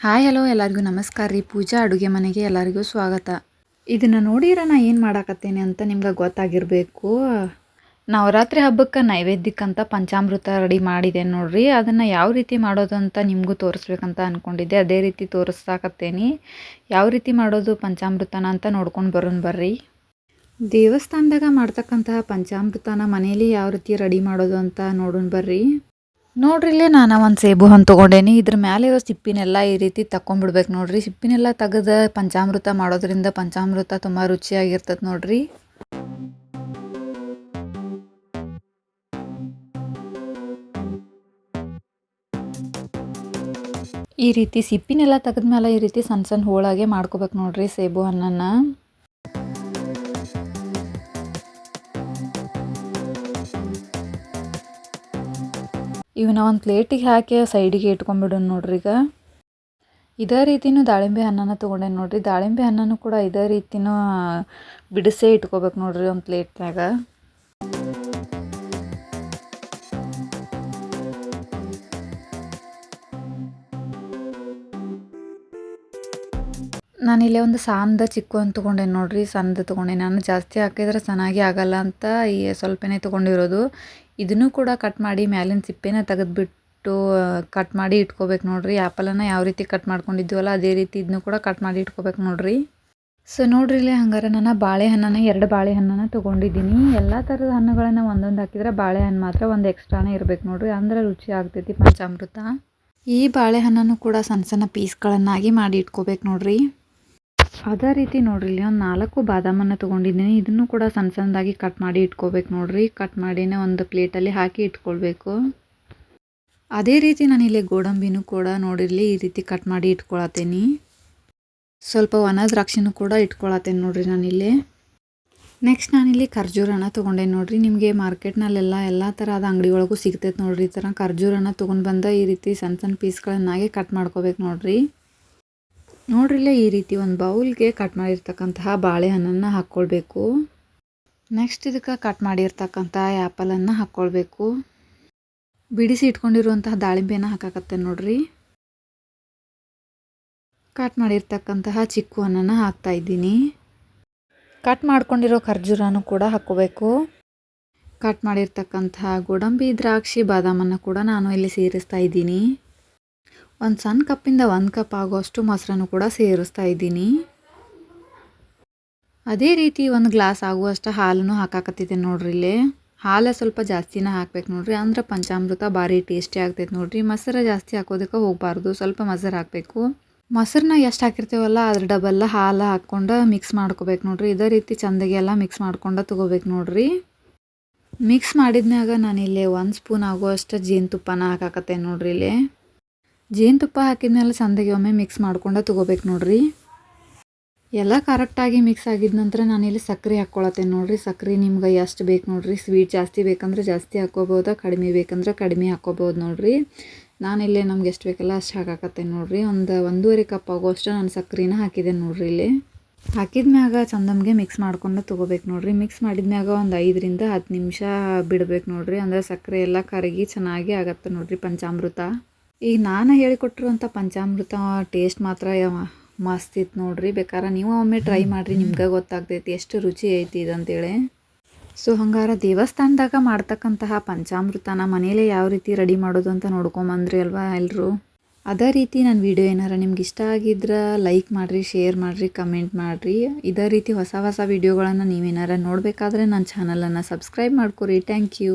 Hi, hello, ಎಲ್ಲರಿಗೂ ನಮಸ್ಕಾರ ರೀ. ಪೂಜಾ ಅಡುಗೆ ಮನೆಗೆ ಎಲ್ಲರಿಗೂ ಸ್ವಾಗತ. ಇದನ್ನು ನೋಡಿರ ನಾ ಏನು ಮಾಡಾಕತ್ತೇನೆ ಅಂತ ನಿಮ್ಗೆ ಗೊತ್ತಾಗಿರಬೇಕು. ನವರಾತ್ರಿ ಹಬ್ಬಕ್ಕೆ ನೈವೇದ್ಯಕ್ಕಂತ ಪಂಚಾಮೃತ ರೆಡಿ ಮಾಡಿದೆ ನೋಡ್ರಿ. ಅದನ್ನು ಯಾವ ರೀತಿ ಮಾಡೋದು ಅಂತ ನಿಮಗೂ ತೋರಿಸ್ಬೇಕಂತ ಅಂದ್ಕೊಂಡಿದ್ದೆ ಅದೇ ರೀತಿ ತೋರಿಸ್ತಾಕತ್ತೇನಿ ಯಾವ ರೀತಿ ಮಾಡೋದು ಪಂಚಾಮೃತನ ಅಂತ ನೋಡ್ಕೊಂಡು ಬರೋಣ ಬರ್ರಿ. ದೇವಸ್ಥಾನದಾಗ ಮಾಡ್ತಕ್ಕಂತಹ ಪಂಚಾಮೃತನ ಮನೇಲಿ ಯಾವ ರೀತಿ ರೆಡಿ ಮಾಡೋದು ಅಂತ ನೋಡೋಣ ಬರ್ರಿ. ನೋಡ್ರಿ ಇಲ್ಲಿ ನಾನು ಒಂದು ಸೇಬು ಹಣ್ಣು ತೊಗೊಂಡೇನಿ. ಇದ್ರ ಮೇಲೆ ಇರೋ ಸಿಪ್ಪಿನೆಲ್ಲ ಈ ರೀತಿ ತಕ್ಕೊಂಡ್ಬಿಡ್ಬೇಕು ನೋಡ್ರಿ. ಸಿಪ್ಪಿನೆಲ್ಲ ತೆಗೆದು ಪಂಚಾಮೃತ ಮಾಡೋದ್ರಿಂದ ಪಂಚಾಮೃತ ತುಂಬ ರುಚಿಯಾಗಿರ್ತದೆ ನೋಡ್ರಿ. ಈ ರೀತಿ ಸಿಪ್ಪಿನೆಲ್ಲ ತೆಗೆದ್ಮೇಲೆ ಈ ರೀತಿ ಸಣ್ಣ ಸಣ್ಣ ಹೋಳಾಗೆ ಮಾಡ್ಕೋಬೇಕು ನೋಡ್ರಿ ಸೇಬು ಹಣ್ಣನ್ನು. ಇವನ್ನ ಒಂದು ಪ್ಲೇಟಿಗೆ ಹಾಕಿ ಸೈಡಿಗೆ ಇಟ್ಕೊಂಡ್ಬಿಡೋಣ ನೋಡ್ರಿ ಈಗ. ಇದೇ ರೀತಿನೂ ದಾಳಿಂಬೆ ಹಣ್ಣನ್ನು ತೊಗೊಂಡೆ ನೋಡ್ರಿ, ದಾಳಿಂಬೆ ಹಣ್ಣನ್ನು ಕೂಡ ಇದೇ ರೀತಿನೂ ಬಿಡಿಸೇ ಇಟ್ಕೋಬೇಕು ನೋಡ್ರಿ ಒಂದು ಪ್ಲೇಟ್ನಾಗ ನಾನಿಲ್ಲೇ ಒಂದು ಸಾಂದ ಚಿಕ್ಕು ಅಂತ ತೊಗೊಂಡೆ ನೋಡ್ರಿ, ಸಂದ ತೊಗೊಂಡೆ. ನಾನು ಜಾಸ್ತಿ ಹಾಕಿದ್ರೆ ಚೆನ್ನಾಗಿ ಆಗಲ್ಲ ಅಂತ ಈ ಸ್ವಲ್ಪನೇ ತೊಗೊಂಡಿರೋದು. ಇದನ್ನು ಕೂಡ ಕಟ್ ಮಾಡಿ ಮ್ಯಾಲಿನ ಸಿಪ್ಪೆನ ತೆಗೆದುಬಿಟ್ಟು ಕಟ್ ಮಾಡಿ ಇಟ್ಕೋಬೇಕು ನೋಡ್ರಿ. ಆ್ಯಪಲನ್ನು ಯಾವ ರೀತಿ ಕಟ್ ಮಾಡ್ಕೊಂಡಿದ್ದೀವಲ್ಲ ಅದೇ ರೀತಿ ಇದನ್ನು ಕೂಡ ಕಟ್ ಮಾಡಿ ಇಟ್ಕೋಬೇಕು ನೋಡ್ರಿ. ಸೊ ನೋಡ್ರಿ ಇಲ್ಲಿ ಹಂಗಾರೆ ನಾನು ಬಾಳೆಹಣ್ಣನ ಎರಡು ಬಾಳೆಹಣ್ಣನ್ನು ತೊಗೊಂಡಿದ್ದೀನಿ. ಎಲ್ಲ ಥರದ ಹಣ್ಣುಗಳನ್ನು ಒಂದೊಂದು ಹಾಕಿದ್ರೆ ಬಾಳೆಹಣ್ಣು ಮಾತ್ರ ಒಂದು ಎಕ್ಸ್ಟ್ರಾನೇ ಇರಬೇಕು ನೋಡ್ರಿ. ಅಂದ್ರೆ ರುಚಿ ಆಗ್ತೈತಿ ಪಂಚಾಮೃತ. ಈ ಬಾಳೆಹಣ್ಣನ್ನು ಕೂಡ ಸಣ್ಣ ಸಣ್ಣ ಪೀಸ್ಗಳನ್ನಾಗಿ ಮಾಡಿ ಇಟ್ಕೋಬೇಕು ನೋಡ್ರಿ. ಅದೇ ರೀತಿ ನೋಡ್ರಿ ಇಲ್ಲಿ ಒಂದು ನಾಲ್ಕು ಬಾದಾಮನ್ನು ತೊಗೊಂಡಿದ್ದೀನಿ. ಇದನ್ನು ಕೂಡ ಸಣ್ಣ ಸಣ್ಣದಾಗಿ ಕಟ್ ಮಾಡಿ ಇಟ್ಕೋಬೇಕು ನೋಡ್ರಿ. ಕಟ್ ಮಾಡಿನೇ ಒಂದು ಪ್ಲೇಟಲ್ಲಿ ಹಾಕಿ ಇಟ್ಕೊಳ್ಬೇಕು. ಅದೇ ರೀತಿ ನಾನಿಲ್ಲಿ ಗೋಡಂಬಿನೂ ಕೂಡ ನೋಡಿರಲಿ ಈ ರೀತಿ ಕಟ್ ಮಾಡಿ ಇಟ್ಕೊಳತ್ತೇನೆ. ಸ್ವಲ್ಪ ಒಣ ದ್ರಾಕ್ಷಿನೂ ಕೂಡ ಇಟ್ಕೊಳತ್ತೇನೆ ನೋಡ್ರಿ ನಾನಿಲ್ಲಿ ನೆಕ್ಸ್ಟ್ ನಾನಿಲ್ಲಿ ಖರ್ಜೂರನ ತೊಗೊಂಡೆ ನೋಡ್ರಿ. ನಿಮಗೆ ಮಾರ್ಕೆಟ್ನಲ್ಲೆಲ್ಲ ಎಲ್ಲ ಥರದ ಅಂಗಡಿ ಒಳಗೂ ಸಿಗ್ತೈತೆ ನೋಡ್ರಿ. ಈ ಥರ ಖರ್ಜೂರನ ತೊಗೊಂಡು ಬಂದ ಈ ರೀತಿ ಸಣ್ಣ ಸಣ್ಣ ಪೀಸ್ಗಳನ್ನಾಗೆ ಕಟ್ ಮಾಡ್ಕೋಬೇಕು ನೋಡ್ರಿ. ನೋಡ್ರಿಲ್ಲ ಈ ರೀತಿ ಒಂದು ಬೌಲ್ಗೆ ಕಟ್ ಮಾಡಿರ್ತಕ್ಕಂತಹ ಬಾಳೆಹಣ್ಣನ್ನು ಹಾಕ್ಕೊಳ್ಬೇಕು. ನೆಕ್ಸ್ಟ್ ಇದಕ್ಕೆ ಕಟ್ ಮಾಡಿರ್ತಕ್ಕಂಥ ಆ್ಯಪಲನ್ನು ಹಾಕ್ಕೊಳ್ಬೇಕು. ಬಿಡಿಸಿ ಇಟ್ಕೊಂಡಿರುವಂತಹ ದಾಳಿಂಬೆನ ಹಾಕಕತ್ತೆ ನೋಡ್ರಿ. ಕಟ್ ಮಾಡಿರ್ತಕ್ಕಂತಹ ಚಿಕ್ಕು ಹಣ್ಣನ್ನು ಹಾಕ್ತಾ ಇದ್ದೀನಿ. ಕಟ್ ಮಾಡ್ಕೊಂಡಿರೋ ಖರ್ಜೂರನೂ ಕೂಡ ಹಾಕ್ಕೋಬೇಕು. ಕಟ್ ಮಾಡಿರ್ತಕ್ಕಂತಹ ಗೋಡಂಬಿ, ದ್ರಾಕ್ಷಿ, ಬಾದಾಮನ್ನು ಕೂಡ ನಾನು ಇಲ್ಲಿ ಸೇರಿಸ್ತಾ ಇದ್ದೀನಿ. ಒಂದು ಸಣ್ಣ ಕಪ್ಪಿಂದ ಒಂದು ಕಪ್ ಆಗೋಷ್ಟು ಮೊಸರನ್ನು ಕೂಡ ಸೇರಿಸ್ತಾ ಇದ್ದೀನಿ. ಅದೇ ರೀತಿ ಒಂದು ಗ್ಲಾಸ್ ಆಗುವಷ್ಟು ಹಾಲನ್ನು ಹಾಕಾಕತ್ತಿದ್ದೆ ನೋಡ್ರಿ ಇಲ್ಲಿ. ಹಾಲು ಸ್ವಲ್ಪ ಜಾಸ್ತಿನೇ ಹಾಕ್ಬೇಕು ನೋಡ್ರಿ ಅಂದ್ರೆ ಪಂಚಾಮೃತ ಭಾರಿ ಟೇಸ್ಟಿ ಆಗ್ತೈತೆ ನೋಡ್ರಿ. ಮೊಸರು ಜಾಸ್ತಿ ಹಾಕೋದಕ್ಕೆ ಹೋಗಬಾರ್ದು, ಸ್ವಲ್ಪ ಮೊಸರು ಹಾಕಬೇಕು. ಮೊಸರನ್ನ ಎಷ್ಟು ಹಾಕಿರ್ತೀವಲ್ಲ, ಅದ್ರ ಡಬಲ್ ಹಾಲು ಹಾಕ್ಕೊಂಡು ಮಿಕ್ಸ್ ಮಾಡ್ಕೋಬೇಕು ನೋಡ್ರಿ. ಇದೇ ರೀತಿ ಚಂದಗೆಲ್ಲ ಮಿಕ್ಸ್ ಮಾಡ್ಕೊಂಡು ತೊಗೋಬೇಕು ನೋಡ್ರಿ. ಮಿಕ್ಸ್ ಮಾಡಿದ್ಮ್ಯಾಗ ನಾನಿಲ್ಲಿ ಒಂದು ಸ್ಪೂನ್ ಆಗುವಷ್ಟು ಜೇನುತುಪ್ಪನ ಹಾಕಾಕತ್ತೆ ನೋಡ್ರಿ ಇಲ್ಲಿ. ಜೇನುತುಪ್ಪ ಹಾಕಿದ್ಮೇಲೆ ಚಂದಗೆ ಒಮ್ಮೆ ಮಿಕ್ಸ್ ಮಾಡ್ಕೊಂಡು ತೊಗೋಬೇಕು ನೋಡ್ರಿ. ಎಲ್ಲ ಕರೆಕ್ಟಾಗಿ ಮಿಕ್ಸ್ ಆಗಿದ ನಂತರ ನಾನಿಲ್ಲಿ ಸಕ್ಕರೆ ಹಾಕ್ಕೊಳತ್ತೇನೆ ನೋಡ್ರಿ. ಸಕ್ಕರೆ ನಿಮ್ಗೆ ಎಷ್ಟು ಬೇಕು ನೋಡ್ರಿ? ಸ್ವೀಟ್ ಜಾಸ್ತಿ ಬೇಕಂದ್ರೆ ಜಾಸ್ತಿ ಹಾಕ್ಕೋಬೋದು, ಕಡಿಮೆ ಬೇಕಂದ್ರೆ ಕಡಿಮೆ ಹಾಕ್ಕೋಬೋದು ನೋಡ್ರಿ. ನಾನಿಲ್ಲೇ ನಮ್ಗೆ ಎಷ್ಟು ಬೇಕಲ್ಲ ಅಷ್ಟು ಹಾಕಾಕತ್ತೇನೆ ನೋಡ್ರಿ. ಒಂದು ಒಂದೂವರೆ ಕಪ್ ಆಗೋಷ್ಟು ನಾನು ಸಕ್ಕರೆನ ಹಾಕಿದೆ ನೋಡ್ರಿ ಇಲ್ಲಿ. ಹಾಕಿದ್ಮ್ಯಾಗ ಚಂದಮ್ಗೆ ಮಿಕ್ಸ್ ಮಾಡ್ಕೊಂಡು ತೊಗೋಬೇಕು ನೋಡ್ರಿ. ಮಿಕ್ಸ್ ಮಾಡಿದ್ಮ್ಯಾಗ ಒಂದು ಐದರಿಂದ ಹತ್ತು ನಿಮಿಷ ಬಿಡ್ಬೇಕು ನೋಡ್ರಿ. ಅಂದ್ರೆ ಸಕ್ಕರೆ ಎಲ್ಲ ಕರಗಿ ಚೆನ್ನಾಗಿ ಆಗತ್ತೆ ನೋಡ್ರಿ ಪಂಚಾಮೃತ. ಈಗ ನಾನು ಹೇಳಿಕೊಟ್ಟಿರುವಂಥ ಪಂಚಾಮೃತ ಟೇಸ್ಟ್ ಮಾತ್ರ ಮಸ್ತ್ ಇತ್ತು ನೋಡ್ರಿ. ಬೇಕಾದ್ರೆ ನೀವು ಒಮ್ಮೆ ಟ್ರೈ ಮಾಡಿರಿ, ನಿಮ್ಗೆ ಗೊತ್ತಾಗ್ತೈತಿ ಎಷ್ಟು ರುಚಿ ಐತಿ ಇದಂತೇಳಿ. ಸೊ ಹಂಗಾರ ದೇವಸ್ಥಾನದಾಗ ಮಾಡ್ತಕ್ಕಂತಹ ಪಂಚಾಮೃತನ ಮನೇಲೆ ಯಾವ ರೀತಿ ರೆಡಿ ಮಾಡೋದು ಅಂತ ನೋಡ್ಕೊಂಬಂದ್ರಿ ಅಲ್ವಾ ಎಲ್ಲರೂ ಅದೇ ರೀತಿ ನನ್ನ ವಿಡಿಯೋ ಏನಾರ ನಿಮ್ಗೆ ಇಷ್ಟ ಆಗಿದ್ರೆ ಲೈಕ್ ಮಾಡಿರಿ ಶೇರ್ ಮಾಡಿರಿ ಕಮೆಂಟ್ ಮಾಡಿರಿ. ಇದೇ ರೀತಿ ಹೊಸ ಹೊಸ ವೀಡಿಯೋಗಳನ್ನು ನೀವೇನಾರ ನೋಡಬೇಕಾದ್ರೆ ನನ್ನ ಚಾನಲನ್ನು ಸಬ್ಸ್ಕ್ರೈಬ್ ಮಾಡ್ಕೊರಿ. Thank you